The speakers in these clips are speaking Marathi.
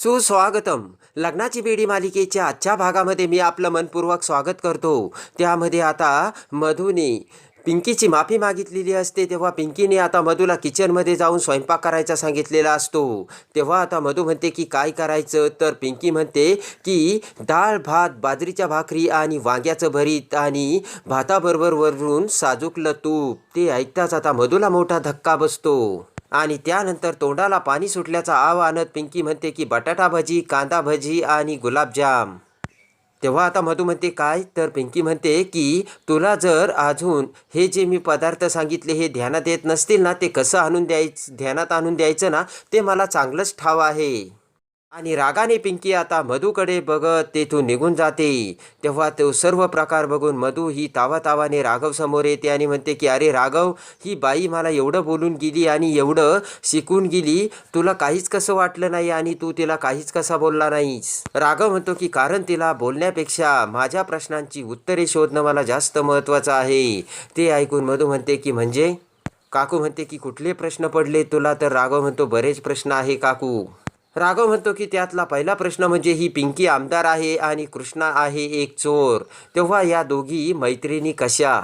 सुस्वागतम. लग्नाची बेडी मालिकेच्या आजच्या भागामध्ये मी आपलं मनपूर्वक स्वागत करतो. त्यामध्ये आता मधूने पिंकीची माफी मागितलेली असते तेव्हा पिंकीने आता मधूला किचनमध्ये जाऊन स्वयंपाक करायचा सांगितलेला असतो. तेव्हा आता मधू म्हणते की काय करायचं? तर पिंकी म्हणते की डाळ भात बाजरीच्या भाकरी आणि वांग्याचं भरीत आणि भाताबरोबर वरून साजूकलं तूप ते ऐकताच आता मधूला मोठा धक्का बसतो. आणि त्यानंतर तोंडाला पाणी सुटल्याचा आव आणत पिंकी म्हणते की बटाटा भजी कांदा भजी आणि गुलाबजाम. तेव्हा आता मधू म्हणते काय? तर पिंकी म्हणते की तुला जर अजून हे जे मी पदार्थ सांगितले हे ध्यानात येत नसतील ना ते कसं आणून द्यायचं ध्यानात आणून द्यायचं ना ते मला चांगलंच ठाव आहे. आणि रागाने पिंकी आता मधूकडे बघत तेथून निघून जाते. तेव्हा तो सर्व प्रकार बघून मधू ही तावातावाने राघव समोर येते आणि म्हणते की अरे राघव ही बाई मला एवढं बोलून गेली आणि एवढं शिकून गेली. तुला काहीच कसं वाटलं नाही आणि तू तिला काहीच कसा बोलला नाहीस? राघव म्हणतो की कारण तिला बोलण्यापेक्षा माझ्या प्रश्नांची उत्तरे शोधणं मला जास्त महत्त्वाचं आहे. ते ऐकून मधू म्हणते की म्हणजे? काकू म्हणते की कुठले प्रश्न पडले तुला? तर राघव म्हणतो बरेच प्रश्न आहे काकू. राघव म्हणतो की त्यातला पहिला प्रश्न म्हणजे ही पिंकी आमदार आहे आणि कृष्णा आहे एक चोर. तेव्हा या दोघी मैत्रिणी कशा?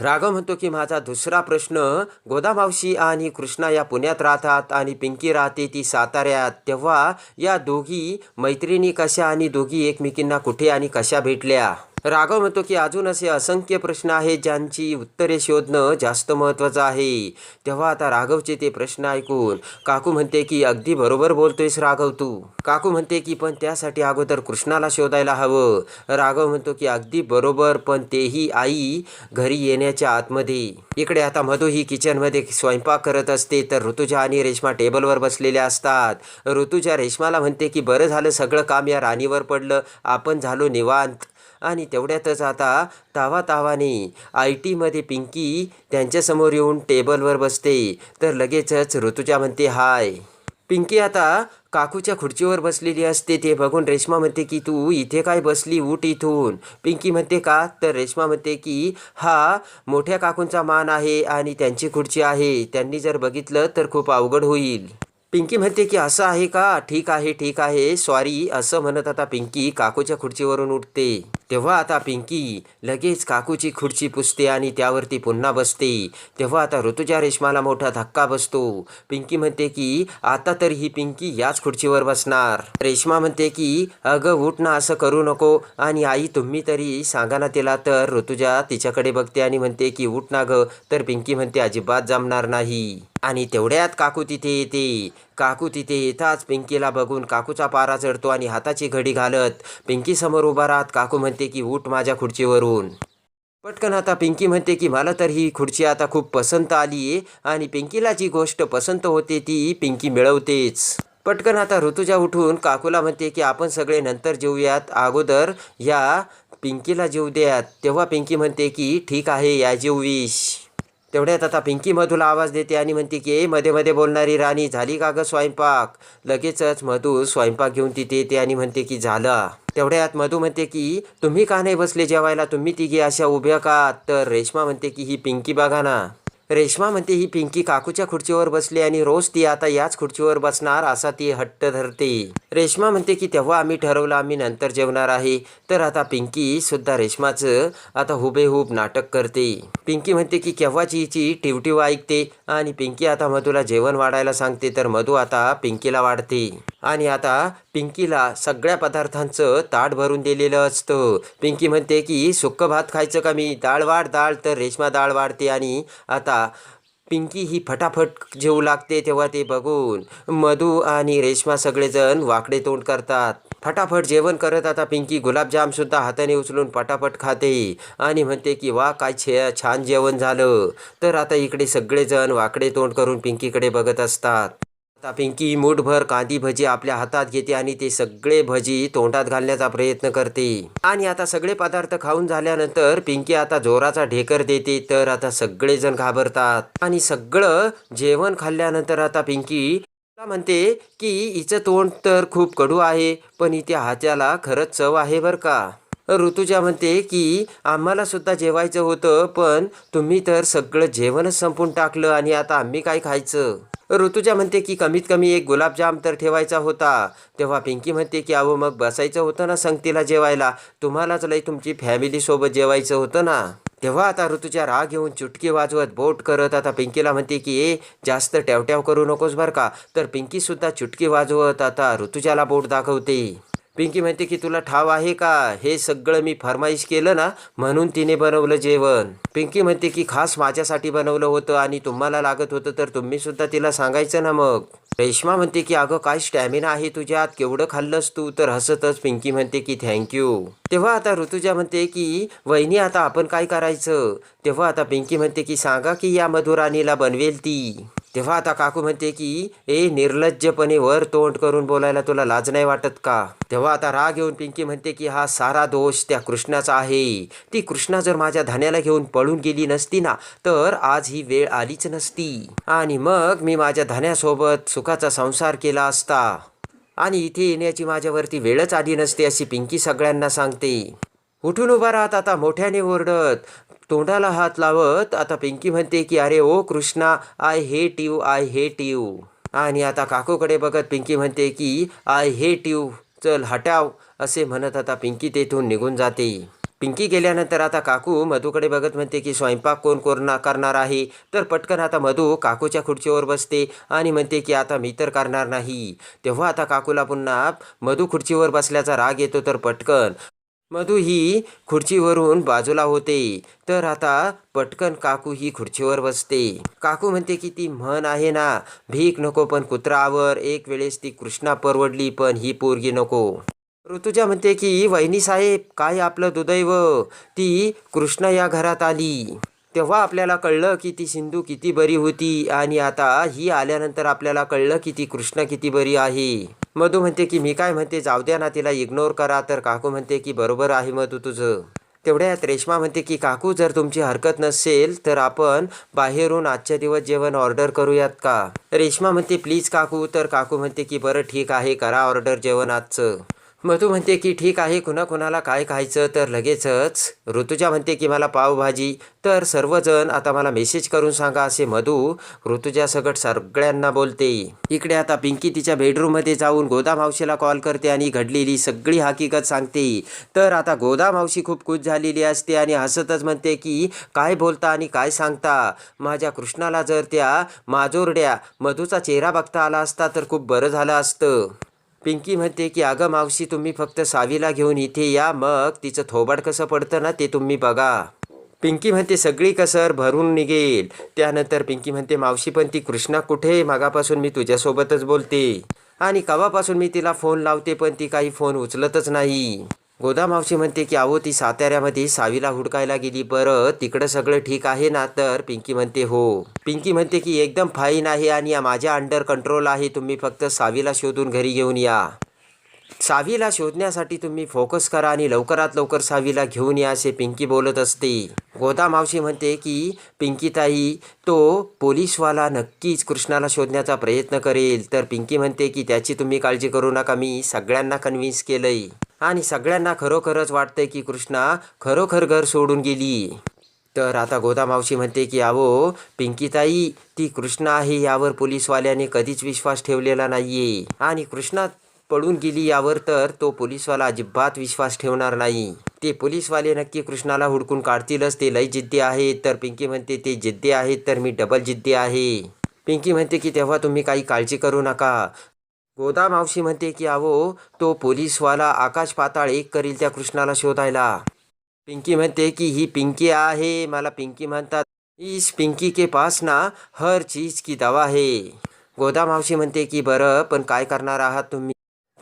राघव म्हणतो की माझा दुसरा प्रश्न गोदामावशी आणि कृष्णा या पुण्यात राहतात आणि पिंकी राहते ती साताऱ्यात. तेव्हा या दोघी मैत्रिणी कशा आणि दोघी एकमेकींना कुठे आणि कशा भेटल्या? राघव म्हणतो की अजून असे असंख्य प्रश्न आहेत ज्यांची उत्तरे शोधणं जास्त महत्त्वाचं आहे. तेव्हा आता राघवचे ते प्रश्न ऐकून काकू म्हणते की अगदी बरोबर बोलतोयस राघव तू. काकू म्हणते की पण त्यासाठी अगोदर कृष्णाला शोधायला हवं. राघव म्हणतो की अगदी बरोबर पण तेही आई घरी येण्याच्या आतमध्ये. इकडे आता मधू ही किचनमध्ये स्वयंपाक करत असते तर ऋतुजा आणि रेश्मा टेबलवर बसलेल्या असतात. ऋतुजा रेश्माला म्हणते की बरं झालं सगळं काम या राणीवर पडलं. आपण झालो निवांत. आणि तेवढ्यातच आता तावा तावाने आय टीमध्ये पिंकी त्यांच्यासमोर येऊन टेबलवर बसते. तर लगेचच ऋतुजा म्हणते हाय. पिंकी आता काकूच्या खुर्चीवर बसलेली असते. ते बघून रेश्मा म्हणते की तू इथे काय बसली? उठ इथून. पिंकी म्हणते का? तर रेश्मा म्हणते की हा मोठ्या काकूंचा मान आहे आणि त्यांची खुर्ची आहे. त्यांनी जर बघितलं तर खूप अवघड होईल. पिंकी म्हणते की असं आहे का? ठीक आहे ठीक आहे. सॉरी असं म्हणत आता पिंकी काकूच्या खुर्चीवरून उठते. तेव्हा आता पिंकी लगेच काकूची खुर्ची पुसते आणि त्यावरती पुन्हा बसते. तेव्हा आता ऋतुजा रेश्माला मोठा धक्का बसतो. पिंकी म्हणते की आता तर ही पिंकी याच खुर्चीवर बसणार. रेश्मा म्हणते की अगं उठ ना असं करू नको. आणि आई तुम्ही तरी सांगा ना तिला तर. ऋतुजा तिच्याकडे बघते आणि म्हणते की उठ ना गं. तर पिंकी म्हणते अजिबात जमणार नाही. आणि तेवढ्यात काकू तिथे येते. काकू तिथे येताच पिंकीला बघून काकूचा पारा चढतो आणि हाताची घडी घालत पिंकी समोर उभा राहत काकू म्हणते की उठ माझ्या खुर्चीवरून. पटकन आता पिंकी म्हणते की मला तर ही खुर्ची आता खूप पसंत आली आहे. आणि पिंकीला जी गोष्ट पसंत होते ती पिंकी मिळवतेच. पटकन आता ऋतुजा उठून काकूला म्हणते की आपण सगळे नंतर जेऊयात. अगोदर या पिंकीला जेऊ द्यात. तेव्हा पिंकी म्हणते की ठीक आहे या जेऊवीश तेवढ्यात आता पिंकी मधूला आवाज देते आणि म्हणते की ए मध्ये मध्ये बोलणारी राणी झाली का ग स्वयंपाक? लगेचच मधू स्वयंपाक घेऊन तिथे येते आणि म्हणते की झालं. तेवढ्यात मधू म्हणते की तुम्ही का नाही बसले जेवायला? तुम्ही तिघी अशा उभ्या का? तर रेश्मा म्हणते की ही पिंकी बघा ना. रेश्मा म्हणते ही पिंकी काकूच्या खुर्चीवर बसली आणि रोज ती आता याच खुर्चीवर बसणार असा ती हट्ट धरते. रेश्मा म्हणते की तेव्हा आम्ही ठरवलं आम्ही नंतर जेवणार आहे. तर आता पिंकी सुद्धा रेश्माचं आता हुबेहूब नाटक करते. पिंकी म्हणते की केव्हाची हिची टिवटिव ऐकते? आणि पिंकी आता मधूला जेवण वाढायला सांगते. तर मधू आता पिंकीला वाढते. आणि आता पिंकीला सगळ्या पदार्थांचं ताट भरून दिलेलं असतं. पिंकी म्हणते की सुक्क भात खायचं का मी? डाळ वाढ डाळ. तर रेशमा डाळ वाढते आणि आता पिंकी ही फटाफट जेवू लागते तेव्हा ते बघून मधू आणि रेशमा सगळेजण वाकडे तोंड करतात. फटाफट जेवण करत आता पिंकी गुलाबजामसुद्धा हाताने उचलून पटापट खाते. आणि म्हणते की वा काय छे छान जेवण झालं. तर आता इकडे सगळेजण वाकडे तोंड करून पिंकीकडे बघत असतात. आता पिंकी मूठभर कांदी भजी आपल्या हातात घेते आणि ते सगळे भजी तोंडात घालण्याचा प्रयत्न करते. आणि आता सगळे पदार्थ खाऊन झाल्यानंतर पिंकी आता जोराचा ढेकर देते तर आता सगळेजण घाबरतात. आणि सगळं जेवण खाल्ल्यानंतर आता पिंकी म्हणते की हिचं तोंड तर खूप कडू आहे पण इथे हात्याला खरंच चव आहे बरं का? ऋतुजा म्हणते की आम्हाला सुद्धा जेवायचं होतं पण तुम्ही तर सगळं जेवणच संपून टाकलं आणि आता आम्ही काय खायचं? ऋतुजा म्हणते की कमीत कमी एक गुलाबजाम तर ठेवायचा होता. तेव्हा पिंकी म्हणते की अहो मग बसायचं होतं ना संगतीला जेवायला. तुम्हालाच लई तुमची फॅमिलीसोबत जेवायचं होतं ना? तेव्हा आता ऋतूच्या राग घेऊन चुटकी वाजवत बोट करत आता पिंकीला म्हणते की ए जास्त टॅवटॅव करू नकोस बरं का? तर पिंकीसुद्धा चुटकी वाजवत आता ऋतुजाला बोट दाखवते. पिंकी म्हणते की तुला ठाव आहे का? हे सगळं मी फरमाईश केलं ना म्हणून तिने बनवलं जेवण. पिंकी म्हणते की खास माझ्यासाठी बनवलं होतं आणि तुम्हाला लागत होतं तर तुम्ही सुद्धा तिला सांगायचं ना मग. रेश्मा म्हणते की अगं काय स्टॅमिना आहे तुझ्यात? केवढं खाल्लंस तू? तर हसतच पिंकी म्हणते की थँक्यू तेव्हा आता ऋतुजा म्हणते की वहिनी आता आपण काय करायचं? तेव्हा आता पिंकी म्हणते की सांगा की या मधुराणीला बनवेल ती. तेव्हा आता काकू म्हणते की ए निर्लज्जपणे वर तोंड करून बोलायला तुला लाज नाही वाटत का? तेव्हा आता राग येऊन पिंकी म्हणते की हा सारा दोष त्या कृष्णाचा आहे. ती कृष्णा जर माझ्या धान्याला घेऊन पळून गेली नसती ना तर आज ही वेळ आलीच नसती. आणि मग मी माझ्या धान्यासोबत सुखाचा संसार केला असता. आणि इथे येण्याची माझ्यावरती वेळच आली नसते अशी पिंकी सगळ्यांना सांगते. उठून उभा राहत आता मोठ्याने ओरडत तोंडाला हात लावत आता पिंकी म्हणते की अरे ओ Krishna I hate you I hate you आणि आता काकूकडे बघत पिंकी म्हणते की आय हेट यू चल हटाव असे म्हणत आता पिंकी तेथून निघून जाते. पिंकी गेल्यानंतर आता काकू मधूकडे बघत म्हणते की स्वयंपाक कोण कोरना करणार आहे? तर पटकन आता मधू काकूच्या खुर्चीवर बसते आणि म्हणते की आता मी तर करणार नाही. तेव्हा आता काकूला पुन्हा मधू खुर्चीवर बसल्याचा राग येतो तर पटकन. मधू ही खुर्चीवरून बाजूला होते. तर आता पटकन काकू ही खुर्चीवर बसते. काकू म्हणते की ती म्हण आहे ना भीक नको पण कुत्रावर एक वेळेस ती कृष्णा परवडली पण ही पोरगी नको. ऋतुजा म्हणते की वहिनी साहेब काय आपलं दुदैव? ती कृष्ण या घरात आली. तेव्हा आपल्याला कळलं की ती सिंधू किती बरी होती आणि आता ही आल्यानंतर आपल्याला कळलं की ती कृष्ण किती बरी आहे. मधू म्हणते की मी काय म्हणते जाऊ द्या ना तिला इग्नोर करा. तर काकू म्हणते की बरोबर आहे मधू तुझं. तेवढ्यात रेश्मा म्हणते की काकू जर तुमची हरकत नसेल तर आपण बाहेरून आजच्या दिवस जेवण ऑर्डर करूयात का? रेश्मा म्हणते प्लीज काकू. तर काकू म्हणते की बरं ठीक आहे करा ऑर्डर जेवण आजचं. मधू म्हणते की ठीक आहे कुणाकुणाला काय खायचं तर लगेचच. ऋतुजा म्हणते की मला पावभाजी. तर सर्वजण आता मला मेसेज करून सांगा असे मधू. ऋतुजा सगट सगळ्यांना बोलते. इकडे आता पिंकी तिच्या बेडरूममध्ये जाऊन गोदा मावशीला कॉल करते आणि घडलेली सगळी हकीकत सांगते. तर आता गोदा मावशी खूप खुश झालेली असते आणि हसतच म्हणते की काय बोलता आणि काय सांगता? माझ्या कृष्णाला जर त्या माजोरड्या मधूचा चेहरा बघता आला असता तर खूप बरं झालं असतं. पिंकी म्हणते की अगं मावशी तुम्ही फक्त सावीला घेऊन इथे या मग तिचं थोबाड कसं पडतं ना ते तुम्ही बघा. पिंकी म्हणते सगळी कसर भरून निघेल. त्यानंतर पिंकी म्हणते मावशी पण ती कृष्णा कुठे मागापासून मी तुझ्यासोबतच बोलते. आणि कवापासून मी तिला फोन लावते पण ती काही फोन उचलतच नाही. गोदामावशी म्हणते की अहो ती साताऱ्यामध्ये सावीला हुडकायला गेली. बरं तिकडं सगळं ठीक आहे ना तर? पिंकी म्हणते हो. पिंकी म्हणते की एकदम फाईन आहे आणि या माझ्या अंडर कंट्रोल आहे. तुम्ही फक्त सावीला शोधून घरी घेऊन या. सावीला शोधण्यासाठी तुम्ही फोकस करा आणि लवकरात लवकर सावीला घेऊन या असे पिंकी बोलत असते. गोदा मावशी म्हणते की पिंकीताई तो पोलीसवाला नक्कीच कृष्णाला शोधण्याचा प्रयत्न करेल. तर पिंकी म्हणते की त्याची तुम्ही काळजी करू नका. मी सगळ्यांना कन्व्हिन्स केलंय. आणि सगळ्यांना खरोखरच वाटतंय की कृष्णा खरोखर घर सोडून गेली. तर आता गोदा मावशी म्हणते की अहो पिंकीताई ती कृष्णा आहे यावर पोलीसवाल्याने कधीच विश्वास ठेवलेला नाहीये. आणि कृष्णा पळून गेली यावर तर तो पोलीसवाला अजिबात विश्वास ठेवणार नाही. ते पोलीसवाले नक्की कृष्णाला हुडकून काढतीलच. ते लय जिद्दी आहेत. तर पिंकी म्हणते ते जिद्दी आहेत तर मी डबल जिद्दी आहे. पिंकी म्हणते की तेव्हा तुम्ही काही काळजी करू नका. गोदा मावशी म्हणते की अहो तो पोलीसवाला आकाश पाताळ एक करील त्या कृष्णाला शोधायला. पिंकी म्हणते की ही पिंकी आहे. मला पिंकी म्हणतात इस पिंकी के पास ना हर चीज की दवा है. गोदा मावशी म्हणते की बरं पण काय करणार आहात तुम्ही?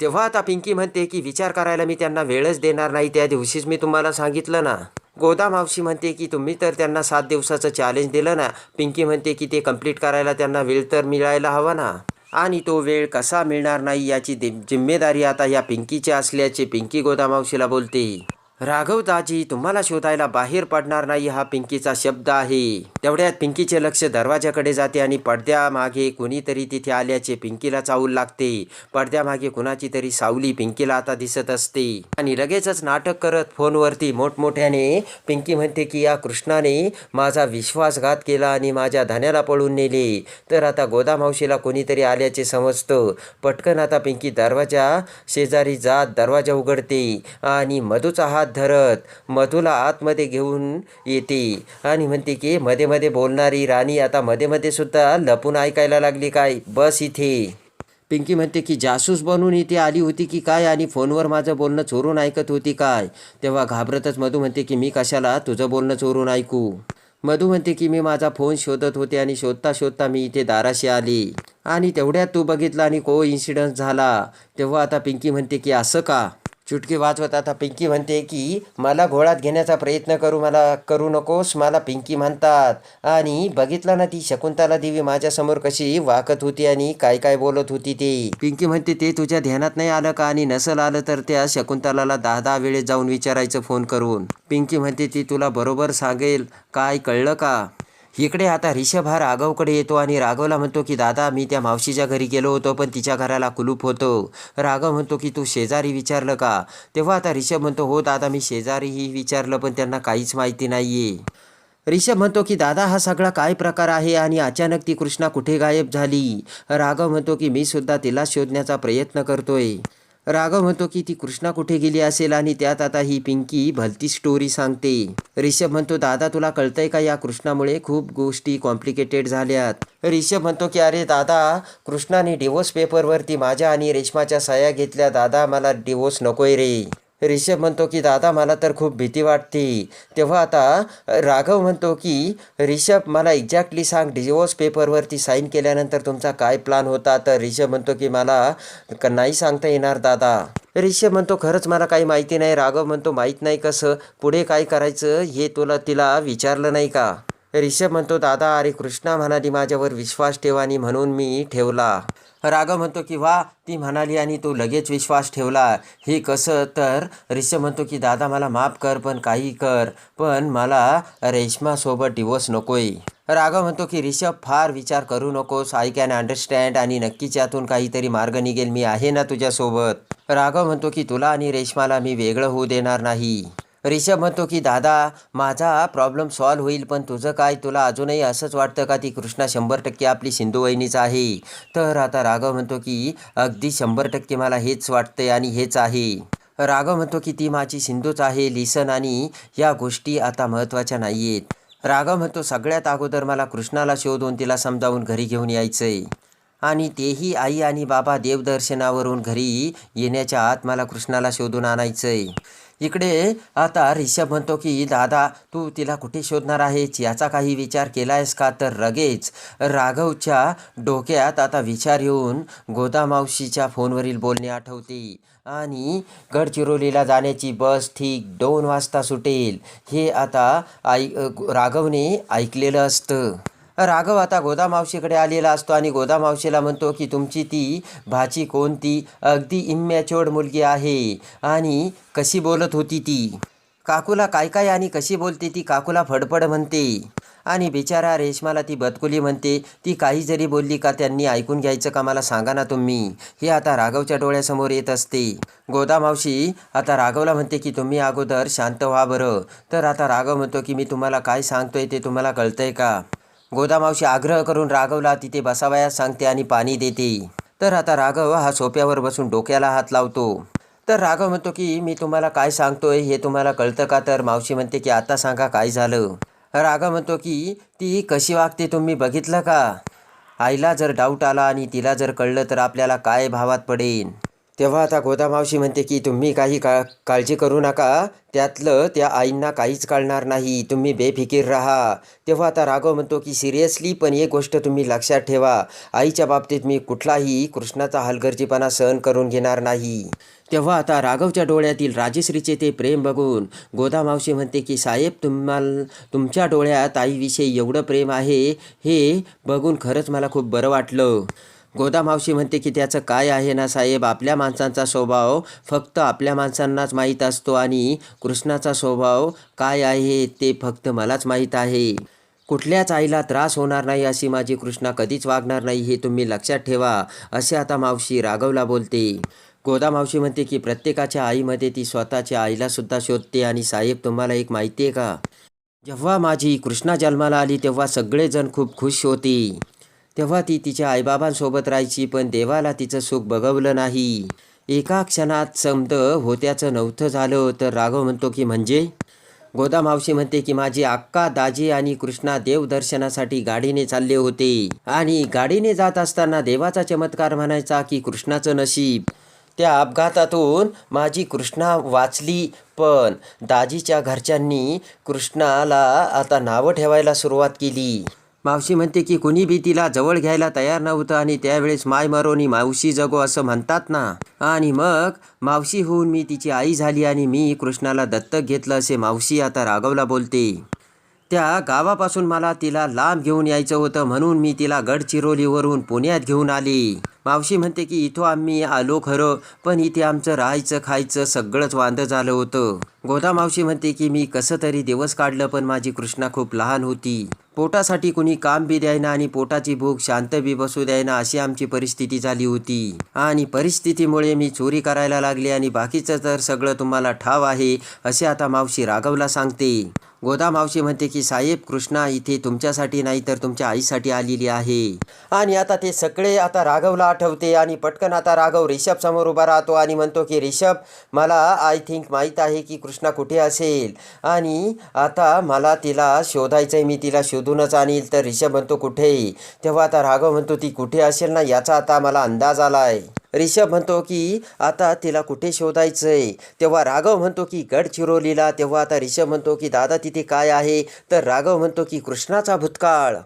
तेव्हा आता पिंकी म्हणते की विचार करायला मी त्यांना वेळच देणार नाही. त्या दिवशीच मी तुम्हाला सांगितलं ना. गोदा मावशी म्हणते की तुम्ही तर त्यांना सात दिवसाचं चॅलेंज दिलं ना. पिंकी म्हणते की ते कंप्लीट करायला त्यांना वेळ तर मिळायला हवा ना. आणि तो वेळ कसा मिळणार नाही याची दि- जिम्मेदारी आता या पिंकीची असल्याचे पिंकी गोदामावशीला बोलते. राघव दाजी तुम्हाला शोधायला बाहेर पडणार नाही हा पिंकीचा शब्द आहे. तेवढ्यात पिंकीचे लक्ष दरवाजाकडे जाते आणि पडद्यामागे कुणीतरी तिथे आल्याचे पिंकीला चावूल लागते. पडद्यामागे कुणाची तरी सावली पिंकीला आता दिसत असते. आणि लगेचच नाटक करत फोनवरती मोठमोठ्याने पिंकी म्हणते की या कृष्णाने माझा विश्वासघात केला आणि माझ्या धन्याला पळून नेले. तर आता गोदामावशीला कोणीतरी आल्याचे समजतं. पटकन आता पिंकी दरवाजा शेजारी जात दरवाजा उघडते आणि मधूचा हात धरत मधूला आतमध्ये घेऊन येते. आणि म्हणते की मध्ये मध्ये बोलणारी राणी आता मध्ये मध्ये सुद्धा लपून ऐकायला लागली काय? बस इथे. पिंकी म्हणते की जासूस बनून इथे आली होती की काय? आणि फोनवर माझं बोलणं चोरून ऐकत होती काय? तेव्हा घाबरतच मधू म्हणते की मी कशाला तुझं बोलणं चोरून ऐकू? मधू म्हणते की मी माझा फोन शोधत होते आणि शोधता शोधता मी इथे दाराशी आली. आणि तेवढ्यात तू बघितला आणि को इन्सिडन्स झाला. तेव्हा आता पिंकी म्हणते की असं का? चुटकी वाजवत आता पिंकी म्हणते की मला घोळात घेण्याचा प्रयत्न करू मला करू नकोस मला पिंकी म्हणतात. आणि बघितलं ना ती शकुंतला देवी माझ्यासमोर कशी वाकत होती आणि काय काय बोलत होती ते. पिंकी म्हणते ते तुझ्या ध्यानात नाही आलं का? आणि नसल आलं तर त्या शकुंतलाला दहा दहा वेळेस जाऊन विचारायचं फोन करून. पिंकी म्हणते ती तुला बरोबर सांगेल. काय कळलं का? इकडे आता रिषभ हा राघवकडे येतो आणि राघवला म्हणतो की दादा मी त्या मावशीच्या घरी गेलो होतो पण तिच्या घराला कुलूप होतं. राघव म्हणतो की तू शेजारी विचारलं का? तेव्हा आता रिषभ म्हणतो हो दादा मी शेजारीही विचारलं पण त्यांना काहीच माहिती नाहीये. रिषभ म्हणतो की दादा हा सगळा काय प्रकार आहे आणि अचानक ती कृष्णा कुठे गायब झाली? राघव म्हणतो की मी सुद्धा तिला शोधण्याचा प्रयत्न करतोय. राघव म्हणतो की ती कृष्णा कुठे गेली असेल आणि त्यात आता ही पिंकी भलती स्टोरी सांगते. रिषभ म्हणतो दादा तुला कळतंय का या कृष्णामुळे खूप गोष्टी कॉम्प्लिकेटेड झाल्यात? रिषभ म्हणतो की अरे दादा कृष्णाने डिवोर्स पेपरवरती माझ्या आणि रेशमाच्या सह्या घेतल्या. दादा मला डिवोर्स नकोय रे. रिषभ म्हणतो की दादा मला तर खूप भीती वाटते. तेव्हा आता राघव म्हणतो की रिषभ मला एक्झॅक्टली सांग डिवोर्स पेपरवरती साईन केल्यानंतर तुमचा काय प्लान होता? तर रिषभ म्हणतो की मला नाही सांगता येणार दादा. रिषभ म्हणतो खरंच मला काही माहिती नाही. राघव म्हणतो माहीत नाही कसं पुढे काय करायचं? हे तुला तिला विचारलं नाही का? रिषभ म्हणतो दादा अरे कृष्णा म्हणाली माझ्यावर विश्वास ठेवानी म्हणून मी ठेवला. राघव म्हणतो की वा ती म्हणाली आणि तो लगेच विश्वास ठेवला. हे कसं? तर रिषभ म्हणतो की दादा मला माफ कर पण काही कर पण मला रेश्मासोबत डिवोर्स नकोय. राघव म्हणतो की रिषभ फार विचार करू नकोस. आय कॅन अंडरस्टँड आणि नक्कीच यातून काहीतरी मार्ग निघेल. मी आहे ना तुझ्यासोबत. राघव म्हणतो की तुला आणि रेश्माला मी वेगळं होऊ देणार नाही. रिषभ म्हणतो की दादा माझा प्रॉब्लेम सॉल्व्ह होईल पण तुझं काय? तुला अजूनही असंच वाटतं का ती कृष्णा शंभर टक्के आपली सिंधू वहिनीच आहे? तर आता राघव म्हणतो की अगदी शंभर टक्के मला हेच वाटतंय आणि हेच आहे. राघव म्हणतो की ती माझी सिंधूच आहे लिसन आणि या गोष्टी आता महत्त्वाच्या नाही आहेत राघव म्हणतो सगळ्यात अगोदर मला कृष्णाला शोधून तिला समजावून घरी घेऊन यायचंय. आणि तेही आई आणि बाबा देवदर्शनावरून घरी येण्याच्या आत मला कृष्णाला शोधून आणायचंय. इकडे आता रिषभ म्हणतो की दादा तू तिला कुठे शोधणार आहेस? याचा काही विचार केला आहेस का? तर लगेच राघवच्या डोक्यात आता विचार येऊन गोदामावशीच्या फोनवरील बोलणे आठवते आणि गडचिरोलीला जाण्याची बस ठीक दोन वाजता सुटेल. हे आता आई राघवने ऐकलेलं असतं. राघव आता गोदामावशीकडे आलेला असतो आणि गोदामावशीला म्हणतो की तुमची ती भाची कोणती? अगदी इमॅच्युअर्ड मुलगी आहे. आणि कशी बोलत होती ती? काकूला काय काय आणि कशी बोलते ती काकूला फडफड म्हणते. आणि बिचारा रेशमाला ती बदकुली म्हणते ती काही जरी बोलली का त्यांनी ऐकून घ्यायचं का मला सांगा ना तुम्ही. हे आता राघवच्या डोळ्यासमोर येत असते. गोदामावशी आता राघवला म्हणते की तुम्ही अगोदर शांत व्हा बरं. तर आता राघव म्हणतो की मी तुम्हाला काय सांगतोय ते तुम्हाला कळतंय का? गोदामावशी आग्रह करून राघवला तिथे बसावयास सांगते आणि पाणी देते. तर आता राघव हा सोप्यावर बसून डोक्याला हात लावतो. तर राघव म्हणतो की मी तुम्हाला काय सांगतोय हे तुम्हाला कळतं का? तर मावशी म्हणते की आता सांगा काय झालं? राघव म्हणतो की ती कशी वागते तुम्ही बघितलं का? आईला जर डाऊट आला आणि तिला जर कळलं तर आपल्याला काय भावात पडेल तेव्हा आता गोदामावशी म्हणते की तुम्ही काही का काळजी करू नका. त्यातलं त्या आईंना काहीच कळणार नाही. तुम्ही बेफिकीर राहा. तेव्हा आता राघव म्हणतो की सिरियसली पण एक गोष्ट तुम्ही लक्षात ठेवा. आईच्या बाबतीत मी कुठलाही कृष्णाचा हलगर्जीपणा सहन करून घेणार नाही. तेव्हा आता राघवच्या डोळ्यातील राजश्रीचे ते प्रेम बघून गोदामावशी म्हणते की साहेब तुम्हाला तुमच्या डोळ्यात आईविषयी एवढं प्रेम आहे हे बघून खरंच मला खूप बरं वाटलं. गोदा मावशी म्हणते की त्याचं काय आहे ना साहेब? आपल्या माणसांचा स्वभाव फक्त आपल्या माणसांनाच माहीत असतो आणि कृष्णाचा स्वभाव काय आहे ते फक्त मलाच माहीत आहे. कुठल्याच आईला त्रास होणार नाही अशी माझी कृष्णा कधीच वागणार नाही हे तुम्ही लक्षात ठेवा असे आता मावशी राघवला बोलते. गोदा मावशी म्हणते की प्रत्येकाच्या आईमध्ये ती स्वतःच्या आईलासुद्धा शोधते आणि साहेब तुम्हाला एक माहिती आहे का? जेव्हा माझी कृष्णा जन्माला आली तेव्हा सगळेजण खूप खुश होते. तेव्हा ती तिच्या आईबाबांसोबत राहायची पण देवाला तिचं सुख बघवलं नाही. एका क्षणात समद होत्याचं नव्हतं झालं तर राघव म्हणतो की म्हणजे? गोदा मावशी म्हणते की माझी अक्का दाजी आणि कृष्णा देवदर्शनासाठी गाडीने चालले होते. आणि गाडीने जात असताना देवाचा चमत्कार म्हणायचा की कृष्णाचं नशीब. त्या अपघातातून माझी कृष्णा वाचली पण दाजीच्या घरच्यांनी कृष्णाला आता नावं ठेवायला सुरुवात केली. मावशी म्हणते की कुणी बी तिला जवळ घ्यायला तयार नव्हतं आणि त्यावेळेस माय मरोनी मावशी जगो असं म्हणतात ना. आणि मग मावशी होऊन मी तिची आई झाली आणि मी कृष्णाला दत्तक घेतलं असे मावशी आता राघवला बोलते. त्या गावापासून मला तिला लांब घेऊन यायचं होतं म्हणून मी तिला गडचिरोलीवरून पुण्यात घेऊन आले. मावशी म्हणते की इथं आम्ही आलो खरं पण इथे आमचं राहायचं खायचं सगळंच वांदं झालं होतं. गोदा मावशी म्हणते की मी कसं तरी दिवस काढलं पण माझी कृष्णा खूप लहान होती. पोटासाठी कुणी काम बी द्यायना आणि पोटाची भूक शांत बी बसू द्यायना अशी आमची परिस्थिती झाली होती. आणि परिस्थितीमुळे मी चोरी करायला लागली आणि बाकीचं तर सगळं तुम्हाला ठाव आहे असे आता मावशी राघवला सांगते. गोदा मावशी म्हणते की साहेब कृष्णा इथे तुमच्यासाठी नाही तर तुमच्या आईसाठी आलेली आहे. आणि आता ते सगळे आता राघवला आठवते आणि पटकन आता राघव रिषभ समोर उभा राहतो आणि म्हणतो की रिषभ मला आय थिंक माहीत आहे की कृष्णा कुठे असेल? आणि आता मला तिला शोधायचं आहे मी तिला शोधूनच आणील. तर रिषभ म्हणतो कुठे? तेव्हा आता राघव म्हणतो ती कुठे असेल ना याचा आता मला अंदाज आला आहे रिषभ म्हणतो की आता तिला कुठे शोधायचंय? तेव्हा राघव म्हणतो की गडचिरोलीला. तेव्हा आता रिषभ म्हणतो की दादा तिथे काय आहे? तर राघव म्हणतो की कृष्णाचा भूतकाळ.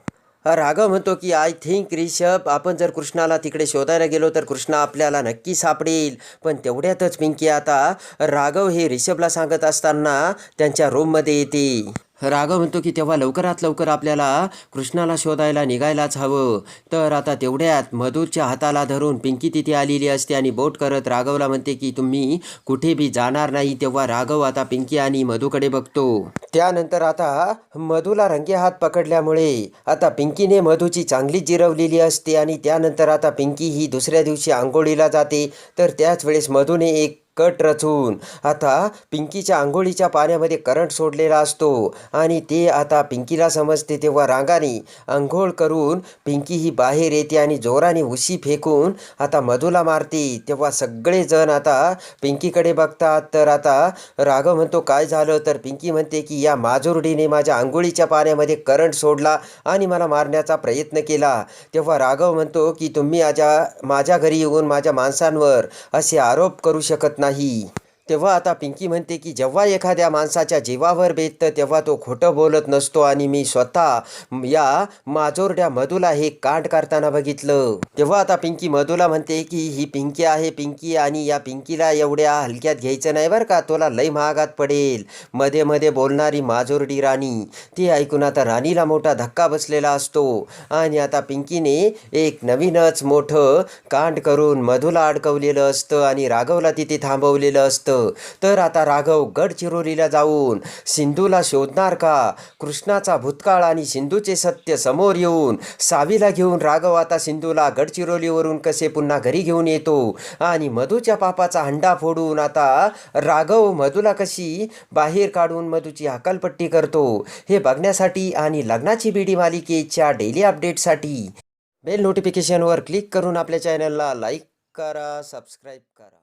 राघव म्हणतो की आय थिंक रिषभ आपण जर कृष्णाला तिकडे शोधायला गेलो तर कृष्णा आपल्याला नक्की सापडेल. पण तेवढ्यातच पिंकी आता राघव हे रिषभला सांगत असताना त्यांच्या रूममध्ये येते. राघव म्हणतो की तेव्हा लवकरात लवकर आपल्याला कृष्णाला शोधायला निघायलाच हवं. तर आता तेवढ्यात मधुरच्या हाताला धरून पिंकी तिथे आलेली असते आणि बोट करत राघवला म्हणते की तुम्ही कुठे बी जाणार नाही. तेव्हा राघव आता पिंकी आणि मधूकडे बघतो. त्यानंतर आता मधूला रंगे हात पकडल्यामुळे आता पिंकीने मधूची चांगली जिरवलेली असते आणि त्यानंतर आता पिंकी ही दुसऱ्या दिवशी आंघोळीला जाते. तर त्याच वेळेस मधूने एक कट रचून. आता पिंकीच्या आंघोळीच्या पाण्यामध्ये करंट सोडलेला असतो आणि ते आता पिंकीला समजते तेव्हा रांगाने आंघोळ करून पिंकी ही बाहेर येते आणि जोराने उशी फेकून आता मधूला मारते. तेव्हा सगळेजण आता पिंकीकडे बघतात. तर आता राघव म्हणतो काय झालं? तर पिंकी म्हणते की या माजुर्डीने माझ्या आंघोळीच्या पाण्यामध्ये करंट सोडला आणि मला मारण्याचा प्रयत्न केला. तेव्हा राघव म्हणतो की तुम्ही माझ्या माझ्या घरी येऊन माझ्या माणसांवर असे आरोप करू शकत नाही तेव्हा आता पिंकी म्हणते की जेव्हा एखाद्या माणसाच्या जीवावर बेततं तेव्हा तो खोटं बोलत नसतो आणि मी स्वतः या माजोरड्या मधूला हे कांड करताना बघितलं. तेव्हा आता पिंकी मधूला म्हणते की ही पिंकी आहे पिंकी आणि या पिंकीला एवढ्या हलक्यात घ्यायचं नाही बरं का तुला लय महागात पडेल. मध्ये मध्ये बोलणारी माजोरडी राणी ती ऐकून आता राणीला मोठा धक्का बसलेला असतो. आणि आता पिंकीने एक नवीनच मोठं कांड करून मधूला अडकवलेलं असतं आणि राघवला तिथे थांबवलेलं असतं. तर आता राघव गडचिरोलीला जाऊन सिंधूला शोधणार का? कृष्णाचा भूतकाळ आणि सिंधूचे सत्य समोर येऊन सावीला घेऊन राघव आता सिंधूला गडचिरोलीवरून कसे पुन्हा घरी घेऊन येतो? आणि मधूच्या पापाचा हंडा फोडून आता राघव मधूला कशी बाहेर काढून मधूची हकालपट्टी करतो? हे बघण्यासाठी आणि लग्नाची बीडी मालिकेच्या डेली अपडेटसाठी बेल नोटिफिकेशनवर क्लिक करून आपल्या चॅनलला लाईक करा सबस्क्राईब करा.